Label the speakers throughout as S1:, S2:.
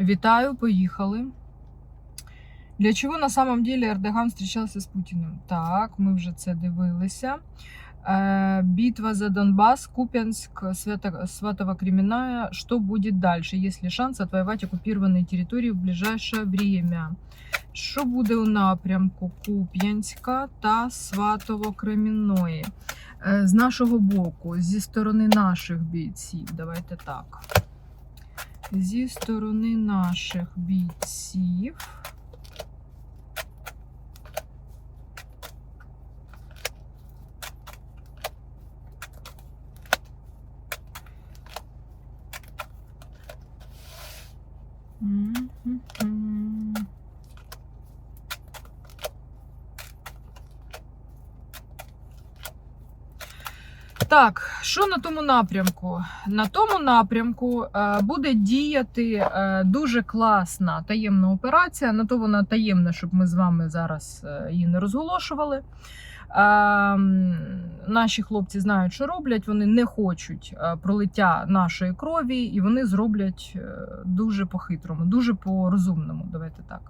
S1: Вітаю, поїхали. Для чого на самом деле Ердоган зустрічався з Путіним? Так, ми вже це дивилися. Е, Битва за Донбас, Купянск, Сватово Кременная. Что будет дальше, если шанс отвоевать оккупированные территории в ближайшее время? Що буде у напрямку Куп'янська та Сватово Кремінної? Е, З нашого боку, зі сторони наших бійців, давайте так. Зі сторони наших бійців. Так, що на тому напрямку? На тому напрямку е, буде діяти е, дуже класна таємна операція. На то вона таємна, щоб ми з вами зараз е, її не розголошували. Наші хлопці знають, що роблять. Вони не хочуть е, пролиття нашої крові, і вони зроблять е, дуже по-хитрому, дуже по-розумному. Давайте так.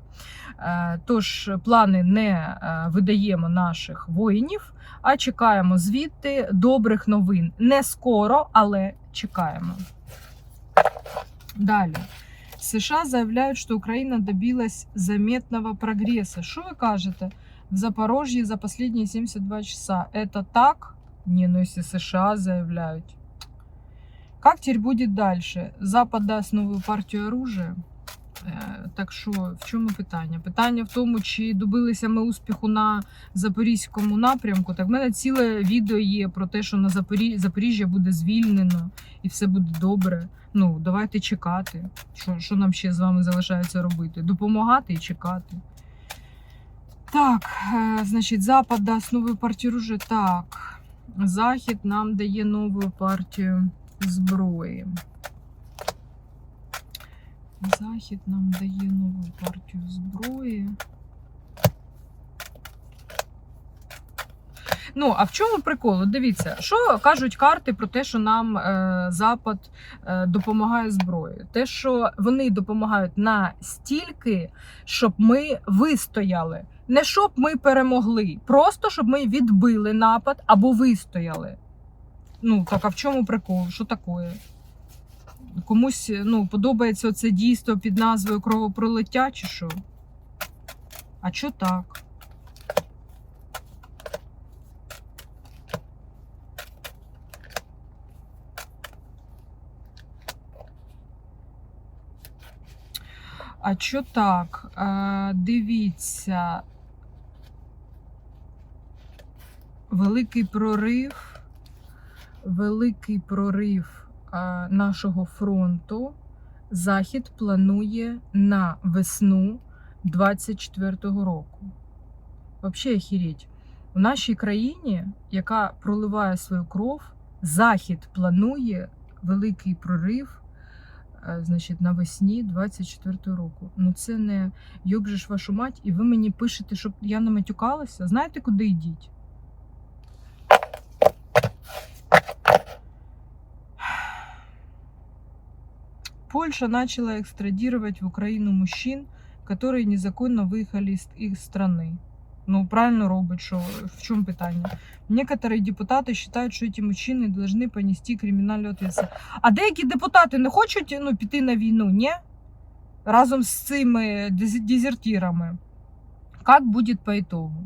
S1: Е, Тож плани не видаємо наших воїнів, а чекаємо звідти добрих новин. Не скоро, але чекаємо. Далі. США заявляють, що Україна добилась заметного прогресу. Що ви кажете? В Запорожье за последние 72 часа. Это так? Не, ну если США заявляют. Как теперь будет дальше? Запад дасть нову партію оружия. Е, Так що в чому питання? Питання в тому, чи добилися ми успіху на запорізькому напрямку. Так в мене ціле відео є про те, що на Запорі... Запоріжжя буде звільнено і все буде добре. Ну, давайте чекати. Що, що нам ще з вами залишається робити? Допомагати і чекати. Так, е, значить, Запад дасть нову партію ружі. Так. Захід нам дає нову партію зброї. Захід нам дає нову партію зброї. Ну, а в чому прикол? Дивіться, що кажуть карти про те, що нам е, Запад е, допомагає зброєю. Те, що вони допомагають настільки, щоб ми вистояли. Не щоб ми перемогли, просто щоб ми відбили напад або вистояли. Ну, так, а в чому прикол? Що таке? Комусь ну, подобається це дійство під назвою кровопролиття чи що? А що так? А що так? Е, дивіться. Великий прорив. Великий прорив е, нашого фронту. Захід планує на весну 24-го року. Взагалі, охереть. У нашій країні, яка проливає свою кров, Захід планує великий прорив значить, навесні 24-го року. Ну це не йоб же ж вашу мать, і ви мені пишете, щоб я не матюкалася. Знаєте, куди йдіть? Польша начала экстрадировать в Украину мужчин, которые незаконно выехали из их страны. Ну, правильно робить, що в чому питання? Некоторые депутати вважають, що ці мужчини повинні понести кримінальну відповідальність. А деякі депутати не хочуть ну, піти на війну, ні? Разом з цими дез- дезертирами. Як буде по итогу?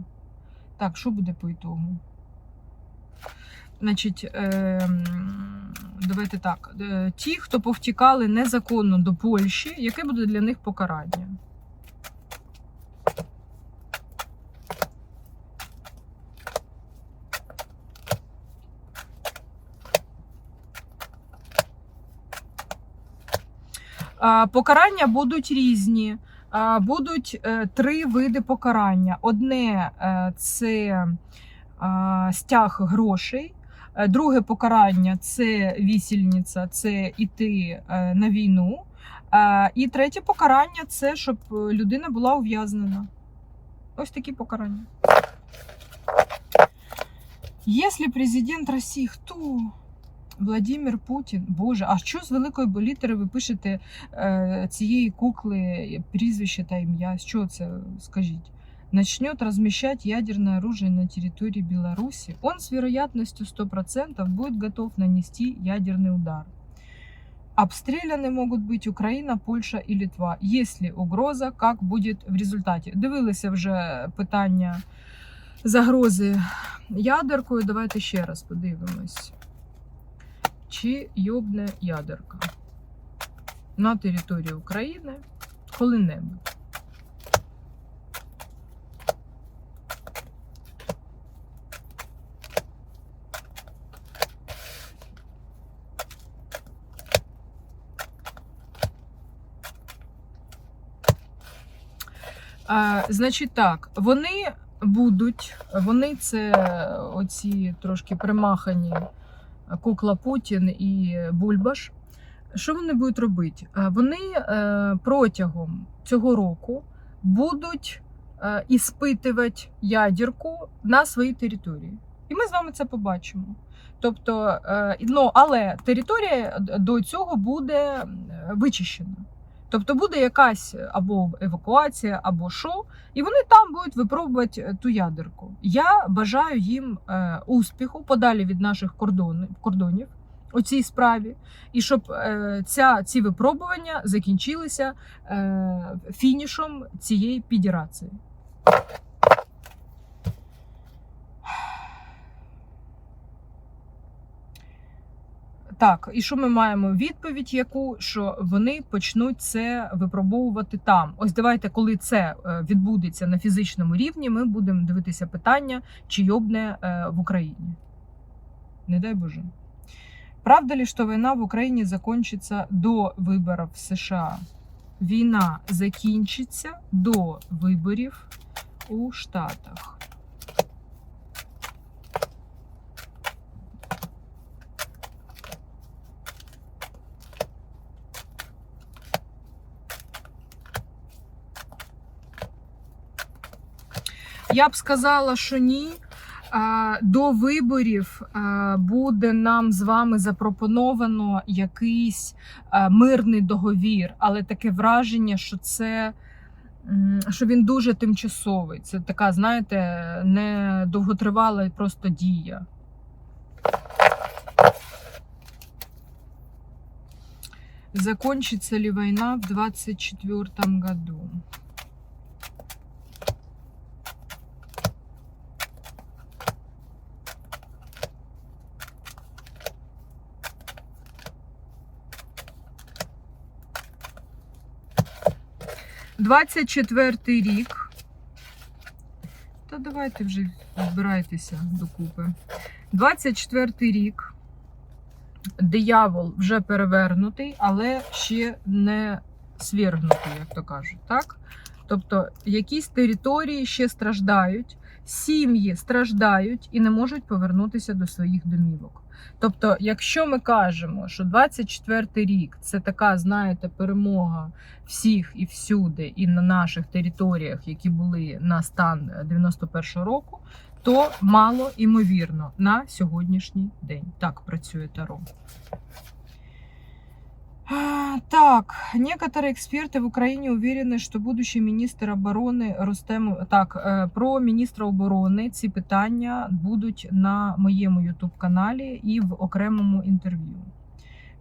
S1: Так, що буде по итогу? Значить, ем, давайте так. Е, Ті, хто повтікали незаконно до Польщі, яке буде для них покарання? Покарання будуть різні. Будуть е, три види покарання. Одне е, це стяг грошей. Е, Друге покарання це вісільниця, це іти на війну. І третє покарання це щоб людина була ув'язнена. Ось такі покарання. Якщо президент Росії хто? Владимир Путін, Боже, а що з великої літери ви пишете е, цієї кукли прізвище та ім'я? Що це, скажіть? Начнет размещать ядерное оружие на территории Беларуси, он с вероятностью 100% будет готов нанести ядерный удар. Обстреляны могут быть Украина, Польша і Литва. Если угроза, как будет в результаті? Дивилися вже питання загрози ядеркою. Давайте ще раз подивимось. Чи йобне ядерка на території України коли-небудь? А, значить так, вони будуть, вони це оці трошки примахані кукла Путін і Бульбаш. Що вони будуть робити? Вони е, протягом цього року будуть е, іспитувати ядірку на своїй території. І ми з вами це побачимо. Тобто, е, ну, але територія до цього буде вичищена. Тобто буде якась або евакуація, або що, і вони там будуть випробувати е, ту ядерку. Я бажаю їм е, успіху подалі від наших кордонів, кордонів у цій справі, і щоб е, ця, ці випробування закінчилися е, фінішом цієї підірації. Так, і що ми маємо? Відповідь, яку що вони почнуть це випробовувати там. Ось давайте, коли це е, відбудеться на фізичному рівні, ми будемо дивитися питання, чи йобне е, в Україні. Не дай Боже. Правда ли, що війна в Україні закінчиться до виборів в США? Війна закінчиться до виборів у Штатах. Я б сказала, що ні. До виборів буде нам з вами запропоновано якийсь мирний договір, але таке враження, що це що він дуже тимчасовий. Це така, знаєте, не довготривала просто дія. Закончится ли война в 2024 году? Двадцять четвертий рік. Та давайте вже збирайтеся докупи. 24 рік. Диявол вже перевернутий, але ще не свергнутий, як то кажуть. Так? Тобто якісь території ще страждають, сім'ї страждають і не можуть повернутися до своїх домівок. Тобто, якщо ми кажемо, що 24 рік це така, знаєте, перемога всіх і всюди, і на наших територіях, які були на стан 91-го року, то мало імовірно на сьогоднішній день. Так працює Таро. А, Так, некоторые эксперты в Украине уверены, що будущий міністр оборони Рустем так е, про міністра оборони ці питання будуть на моєму ютуб каналі і в окремому інтерв'ю.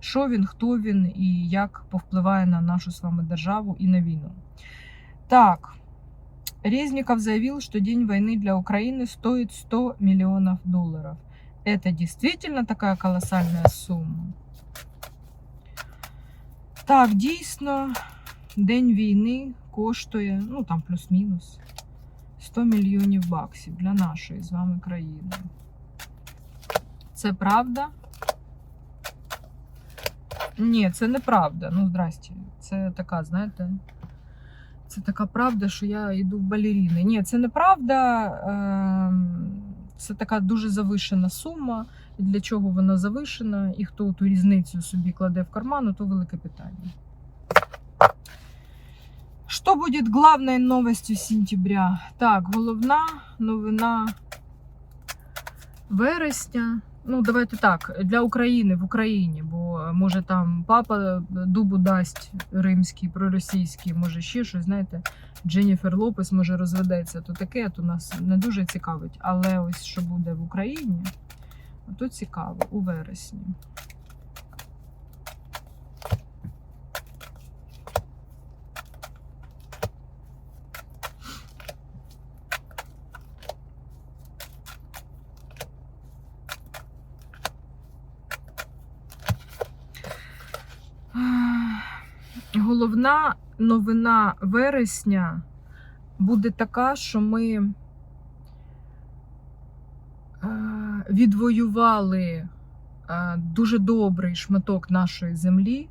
S1: Що він, хто він і як повпливає на нашу з вами державу і на війну. Так, Резников заявил, что день войны для Украины стоит 100 миллионов долларов. Это действительно такая колоссальная сумма. Так, дійсно, день війни коштує, ну там плюс-мінус, 100 мільйонів баксів для нашої з вами країни. Це правда? Ні, це неправда. Ну, здрасте. Це така, знаєте, це така правда, що я йду в балеріни. Ні, це неправда. ем, Це така дуже завишена сума. Для чого вона завишена, і хто ту різницю собі кладе в карман, то велике питання. Що буде главною новостю сентября? Так, головна новина вересня Ну, давайте так, для України в Україні, бо може там папа дубу дасть римський, проросійський, може ще щось, знаєте, Дженніфер Лопес може розведеться, то таке то нас не дуже цікавить. Але ось що буде в Україні, то цікаво у вересні. Головна новина вересня буде така, що ми е, відвоювали е, дуже добрий шматок нашої землі,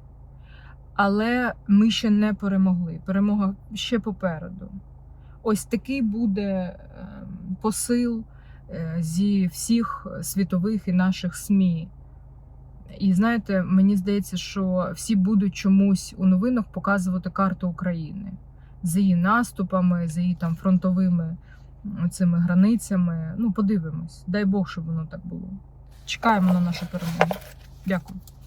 S1: але ми ще не перемогли. Перемога ще попереду. Ось такий буде е, посил зі всіх світових і наших СМІ. І знаєте, мені здається, що всі будуть чомусь у новинах показувати карту України з її наступами, з її там фронтовими цими границями. Ну, подивимось. Дай Бог, щоб воно так було. Чекаємо на нашу перемогу. Дякую.